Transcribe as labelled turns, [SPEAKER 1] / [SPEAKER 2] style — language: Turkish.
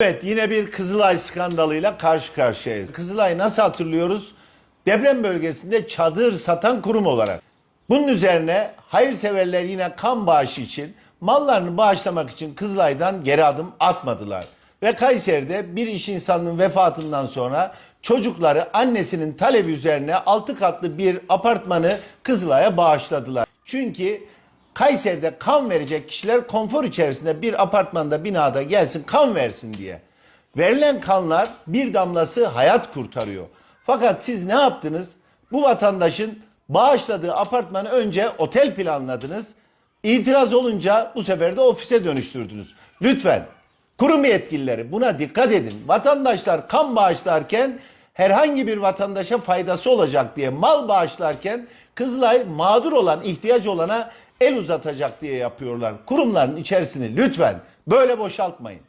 [SPEAKER 1] Evet yine bir Kızılay skandalıyla karşı karşıyayız. Kızılay nasıl hatırlıyoruz? Deprem bölgesinde çadır satan kurum olarak. Bunun üzerine hayırseverler yine kan bağışı için mallarını bağışlamak için Kızılay'dan geri adım atmadılar. Ve Kayseri'de bir iş insanının vefatından sonra çocukları annesinin talebi üzerine 6 katlı bir apartmanı Kızılay'a bağışladılar. Çünkü Kayseri'de kan verecek kişiler konfor içerisinde bir apartmanda binada gelsin kan versin diye. Verilen kanlar bir damlası hayat kurtarıyor. Fakat siz ne yaptınız? Bu vatandaşın bağışladığı apartmanı önce otel planladınız. İtiraz olunca bu sefer de ofise dönüştürdünüz. Lütfen kurum yetkilileri buna dikkat edin. Vatandaşlar kan bağışlarken herhangi bir vatandaşa faydası olacak diye mal bağışlarken Kızılay mağdur olan, ihtiyaç olana el uzatacak diye yapıyorlar. Kurumların içerisini lütfen böyle boşaltmayın.